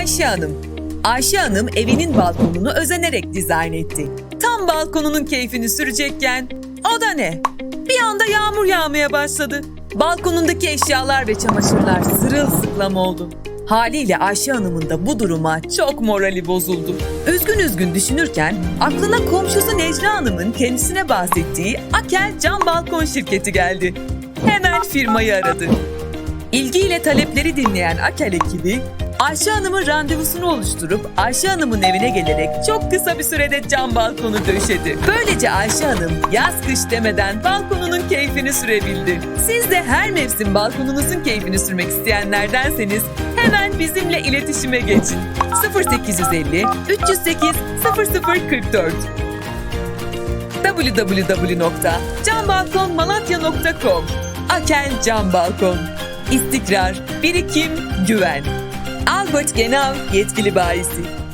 Ayşe Hanım. Ayşe Hanım evinin balkonunu özenerek dizayn etti. Tam balkonunun keyfini sürecekken o da ne? Bir anda yağmur yağmaya başladı. Balkonundaki eşyalar ve çamaşırlar sırılsıklam oldu. Haliyle Ayşe Hanım'ın da bu duruma çok morali bozuldu. Üzgün üzgün düşünürken aklına komşusu Necla Hanım'ın kendisine bahsettiği Akel Cam Balkon şirketi geldi. Hemen firmayı aradı. İlgiyle talepleri dinleyen Akel ekibi Ayşe Hanım'ın randevusunu oluşturup Ayşe Hanım'ın evine gelerek çok kısa bir sürede cam balkonu döşedi. Böylece Ayşe Hanım yaz kış demeden balkonunun keyfini sürebildi. Siz de her mevsim balkonunuzun keyfini sürmek isteyenlerdenseniz hemen bizimle iletişime geçin. 0850 308 0044 www.cambalkonmalatya.com Akel Cam Balkon İstikrar, birikim, güven. Albert Genau yetkili bayisi.